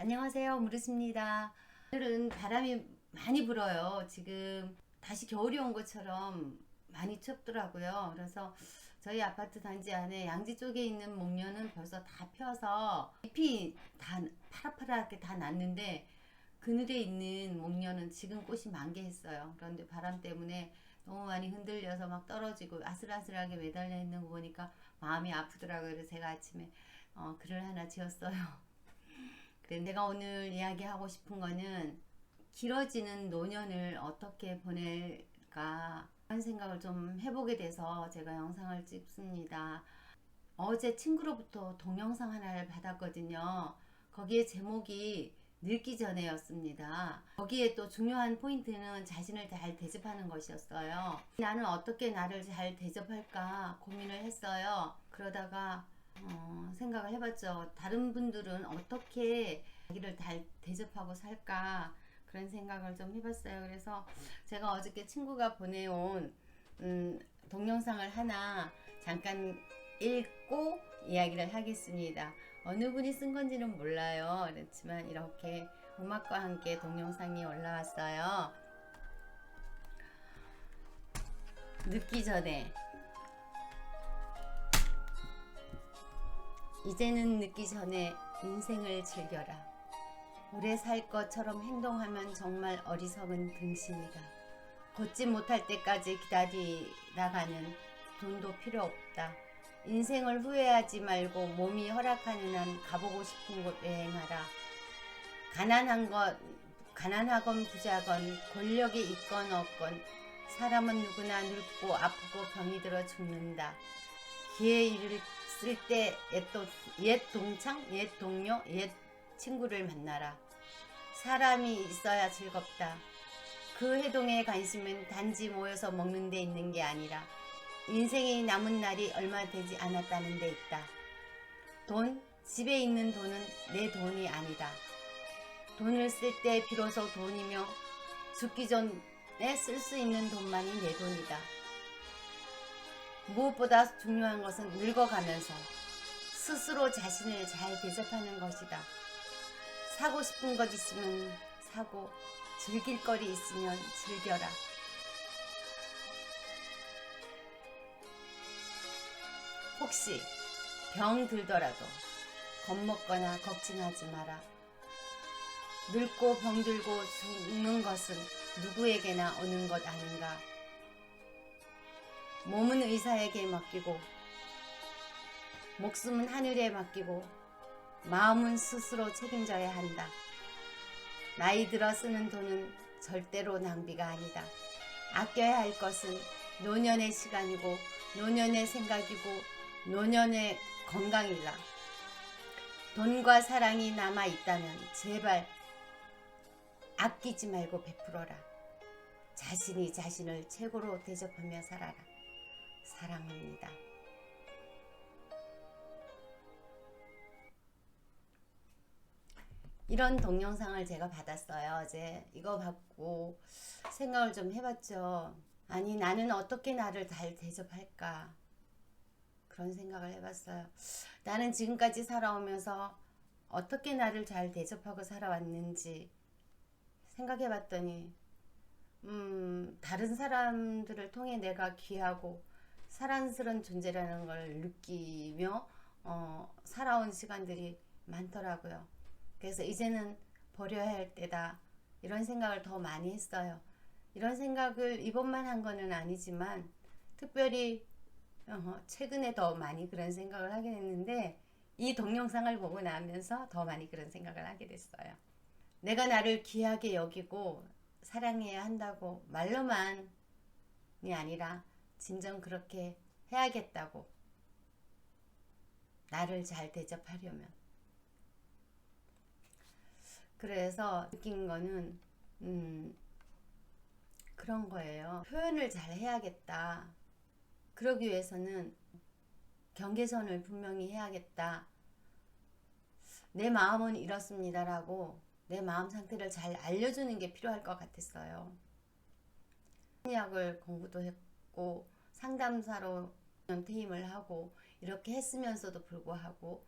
안녕하세요. 무르스입니다. 오늘은 바람이 많이 불어요. 지금 다시 겨울이 온 것처럼 많이 춥더라고요. 그래서 저희 아파트 단지 안에 양지 쪽에 있는 목련은 벌써 다 펴서 잎이 다 파랗파랗게 다 났는데 그늘에 있는 목련은 지금 꽃이 만개했어요. 그런데 바람 때문에 너무 많이 흔들려서 막 떨어지고 아슬아슬하게 매달려 있는 거 보니까 마음이 아프더라고요. 그래서 제가 아침에 어, 글을 하나 지었어요. 그래, 내가 오늘 이야기하고 싶은 거는 길어지는 노년을 어떻게 보낼까 하는 생각을 좀 해보게 돼서 제가 영상을 찍습니다. 어제 친구로부터 동영상 하나를 받았거든요. 거기에 제목이 늙기 전에였습니다. 거기에 또 중요한 포인트는 자신을 잘 대접하는 것이었어요. 나는 어떻게 나를 잘 대접할까 고민을 했어요. 그러다가 어, 생각을 해봤죠. 다른 분들은 어떻게 자기를 잘 대접하고 살까 그런 생각을 좀 해봤어요. 그래서 제가 어저께 친구가 보내온 음, 동영상을 하나 잠깐 읽고 이야기를 하겠습니다. 어느 분이 쓴 건지는 몰라요. 그렇지만 이렇게 음악과 함께 동영상이 올라왔어요. 늦기 전에 이제는 늦기 전에 인생을 즐겨라. 오래 살 것처럼 행동하면 정말 어리석은 등신이다. 걷지 못할 때까지 기다리다가는 돈도 필요 없다. 인생을 후회하지 말고 몸이 허락하는 한 가보고 싶은 곳 여행하라. 가난한 것, 가난하건 부자건 권력이 있건 없건 사람은 누구나 늙고 아프고 병이 들어 죽는다. 기회 쓸때 옛, 옛 동창, 옛 동료, 옛 친구를 만나라. 사람이 있어야 즐겁다. 그 해동의 관심은 단지 모여서 먹는 데 있는 게 아니라 인생이 남은 날이 얼마 되지 않았다는 데 있다. 돈, 집에 있는 돈은 내 돈이 아니다. 돈을 쓸 때 비로소 돈이며 죽기 전에 쓸 수 있는 돈만이 내 돈이다. 무엇보다 중요한 것은 늙어가면서 스스로 자신을 잘 대접하는 것이다. 사고 싶은 것 있으면 사고, 즐길 거리 있으면 즐겨라. 혹시 병 들더라도 겁먹거나 걱정하지 마라. 늙고 병들고 죽는 것은 누구에게나 오는 것 아닌가. 몸은 의사에게 맡기고, 목숨은 하늘에 맡기고, 마음은 스스로 책임져야 한다. 나이 들어 쓰는 돈은 절대로 낭비가 아니다. 아껴야 할 것은 노년의 시간이고, 노년의 생각이고, 노년의 건강이다. 돈과 사랑이 남아 있다면 제발 아끼지 말고 베풀어라. 자신이 자신을 최고로 대접하며 살아라. 사랑합니다. 이런 동영상을 제가 받았어요. 어제 이거 받고 생각을 좀 해봤죠. 아니 나는 어떻게 나를 잘 대접할까 그런 생각을 해봤어요. 나는 지금까지 살아오면서 어떻게 나를 잘 대접하고 살아왔는지 생각해봤더니 음, 다른 사람들을 통해 내가 귀하고 사랑스러운 존재라는 걸 느끼며 어, 살아온 시간들이 많더라고요. 그래서 이제는 버려야 할 때다. 이런 생각을 더 많이 했어요. 이런 생각을 이번만 한 거는 아니지만 특별히 어, 최근에 더 많이 그런 생각을 하게 됐는데 이 동영상을 보고 나면서 더 많이 그런 생각을 하게 됐어요. 내가 나를 귀하게 여기고 사랑해야 한다고 말로만이 아니라 진정 그렇게 해야겠다고 나를 잘 대접하려면 그래서 느낀 거는 음, 그런 거예요. 표현을 잘 해야겠다. 그러기 위해서는 경계선을 분명히 해야겠다. 내 마음은 이렇습니다라고 내 마음 상태를 잘 알려주는 게 필요할 것 같았어요. 약을 공부도 했고 상담사로 퇴임을 하고 이렇게 했으면서도 불구하고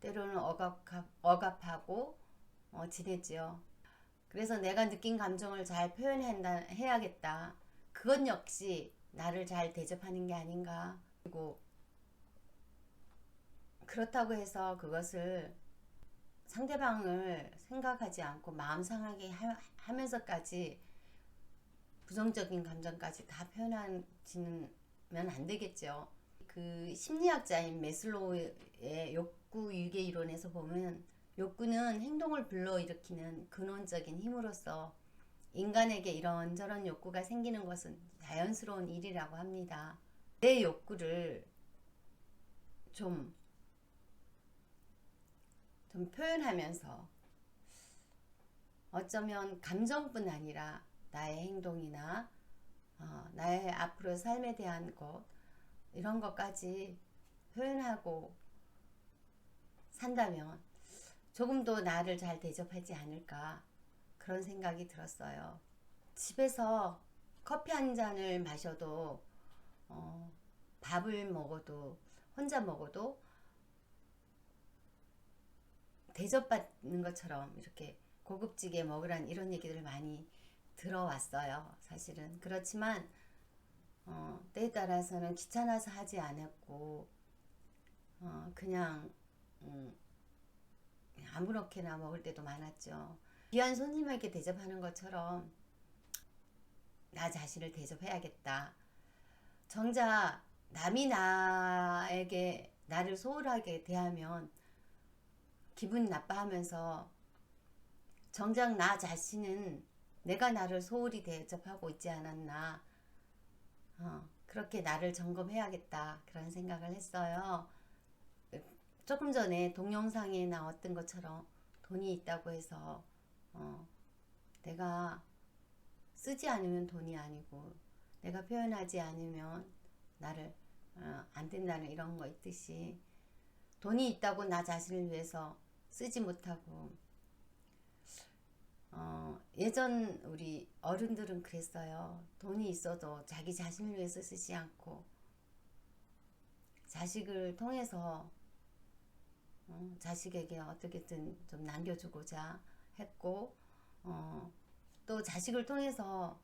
때로는 억압, 억압하고 어, 지냈죠. 그래서 내가 느낀 감정을 잘 표현해야겠다. 그건 역시 나를 잘 대접하는 게 아닌가. 그리고 그렇다고 해서 그것을 상대방을 생각하지 않고 마음 상하게 하, 하면서까지 부정적인 감정까지 다 표현하지는 안 되겠죠. 그 심리학자인 메슬로우의 욕구 유계 이론에서 보면 욕구는 행동을 불러일으키는 근원적인 힘으로서 인간에게 이런저런 욕구가 생기는 것은 자연스러운 일이라고 합니다. 내 욕구를 좀, 좀 표현하면서 어쩌면 감정뿐 아니라 나의 행동이나 어, 나의 앞으로 삶에 대한 것 이런 것까지 표현하고 산다면 조금 더 나를 잘 대접하지 않을까 그런 생각이 들었어요. 집에서 커피 한 잔을 마셔도 어, 밥을 먹어도 혼자 먹어도 대접받는 것처럼 이렇게 고급지게 먹으란 이런 얘기를 많이 들어왔어요. 사실은 그렇지만 어, 때에 따라서는 귀찮아서 하지 않았고 어, 그냥 음, 아무렇게나 먹을 때도 많았죠. 귀한 손님에게 대접하는 것처럼 나 자신을 대접해야겠다. 정작 남이 나에게 나를 소홀하게 대하면 기분 나빠하면서 정작 나 자신은 내가 나를 소홀히 대접하고 있지 않았나. 어, 그렇게 나를 점검해야겠다. 그런 생각을 했어요. 조금 전에 동영상에 나왔던 것처럼 돈이 있다고 해서 어, 내가 쓰지 않으면 돈이 아니고 내가 표현하지 않으면 나를 어, 안 된다는 이런 거 있듯이 돈이 있다고 나 자신을 위해서 쓰지 못하고 어, 예전 우리 어른들은 그랬어요. 돈이 있어도 자기 자신을 위해서 쓰지 않고 자식을 통해서 어, 자식에게 어떻게든 좀 남겨주고자 했고 어, 또 자식을 통해서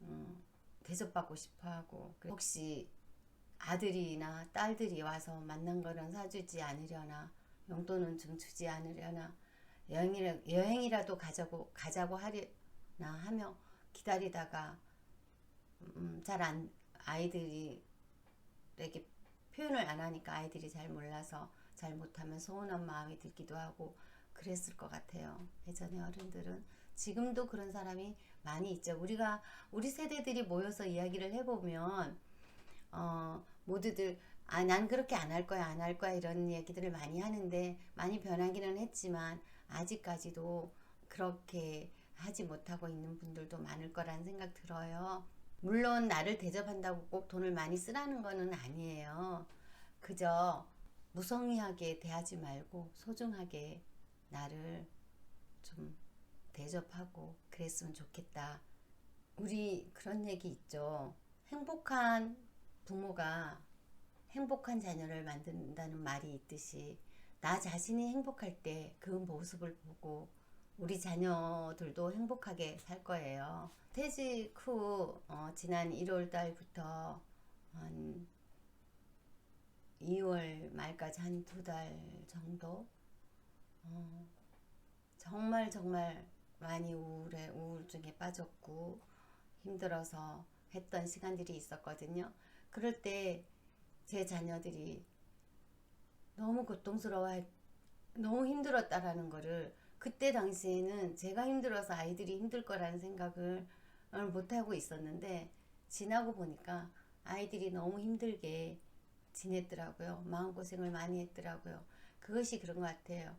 음, 대접받고 싶어하고 혹시 아들이나 딸들이 와서 만난 거는 사주지 않으려나 용돈은 좀 주지 않으려나 여행이라, 여행이라도 가자고 가자고 하려나 하며 기다리다가 음, 잘안 아이들이 이렇게 표현을 안 하니까 아이들이 잘 몰라서 잘 못하면 서운한 마음이 들기도 하고 그랬을 것 같아요. 예전에 어른들은 지금도 그런 사람이 많이 있죠. 우리가 우리 세대들이 모여서 이야기를 해보면 어, 모두들 아, 난 그렇게 안 할 거야, 안 할 거야 이런 얘기들을 많이 하는데 많이 변하기는 했지만 아직까지도 그렇게 하지 못하고 있는 분들도 많을 거라는 생각 들어요. 물론 나를 대접한다고 꼭 돈을 많이 쓰라는 거는 아니에요. 그저 무성의하게 대하지 말고 소중하게 나를 좀 대접하고 그랬으면 좋겠다. 우리 그런 얘기 있죠. 행복한 부모가 행복한 자녀를 만든다는 말이 있듯이 나 자신이 행복할 때 그 모습을 보고 우리 자녀들도 행복하게 살 거예요. 퇴직 후 어, 지난 1월 달부터 한 2월 말까지 한 두 달 정도 어, 정말 정말 많이 우울해 우울증에 빠졌고 힘들어서 했던 시간들이 있었거든요. 그럴 때 제 자녀들이 너무 고통스러워 너무 힘들었다라는 거를 그때 당시에는 제가 힘들어서 아이들이 힘들 거라는 생각을 못하고 있었는데 지나고 보니까 아이들이 너무 힘들게 지냈더라고요. 마음고생을 많이 했더라고요. 그것이 그런 것 같아요.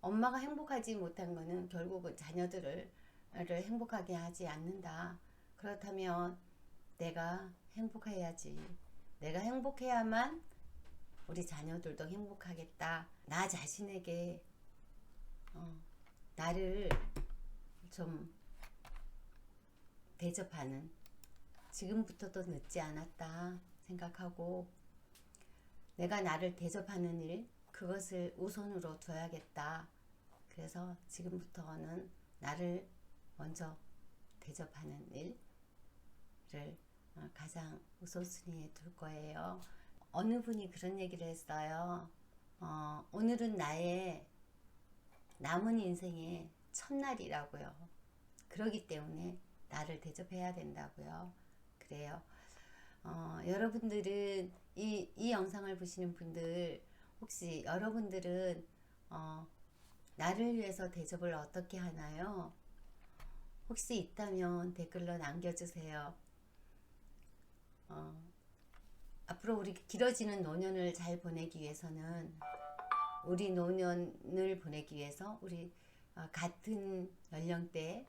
엄마가 행복하지 못한 거는 결국은 자녀들을 행복하게 하지 않는다. 그렇다면 내가 행복해야지. 내가 행복해야만 우리 자녀들도 행복하겠다. 나 자신에게 어, 나를 좀 대접하는 지금부터도 늦지 않았다 생각하고 내가 나를 대접하는 일 그것을 우선으로 둬야겠다 그래서 지금부터는 나를 먼저 대접하는 일을 어, 가장 우선순위에 둘 거예요. 어느 분이 그런 얘기를 했어요. 어, 오늘은 나의 남은 인생의 첫날이라고요. 그러기 때문에 나를 대접해야 된다고요. 그래요. 어, 여러분들은 이, 이 영상을 보시는 분들 혹시 여러분들은 어, 나를 위해서 대접을 어떻게 하나요? 혹시 있다면 댓글로 남겨주세요. 어, 앞으로 우리 길어지는 노년을 잘 보내기 위해서는 우리 노년을 보내기 위해서 우리 어, 같은 연령대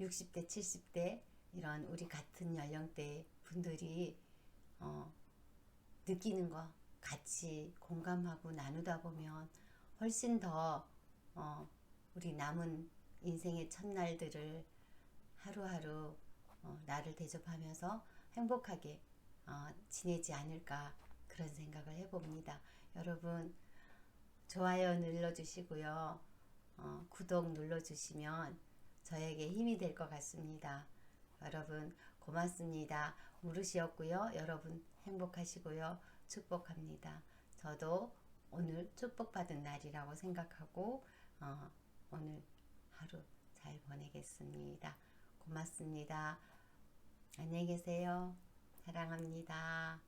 60대 70대 이런 우리 같은 연령대 분들이 어, 느끼는 거 같이 공감하고 나누다 보면 훨씬 더 어, 우리 남은 인생의 첫날들을 하루하루 어, 나를 대접하면서 행복하게 어, 지내지 않을까 그런 생각을 해봅니다. 여러분 좋아요 눌러주시고요. 어, 구독 눌러주시면 저에게 힘이 될 것 같습니다. 여러분 고맙습니다. 무릇이었고요. 여러분 행복하시고요. 축복합니다. 저도 오늘 축복받은 날이라고 생각하고 어, 오늘 하루 잘 보내겠습니다. 고맙습니다. 안녕히 계세요. 사랑합니다.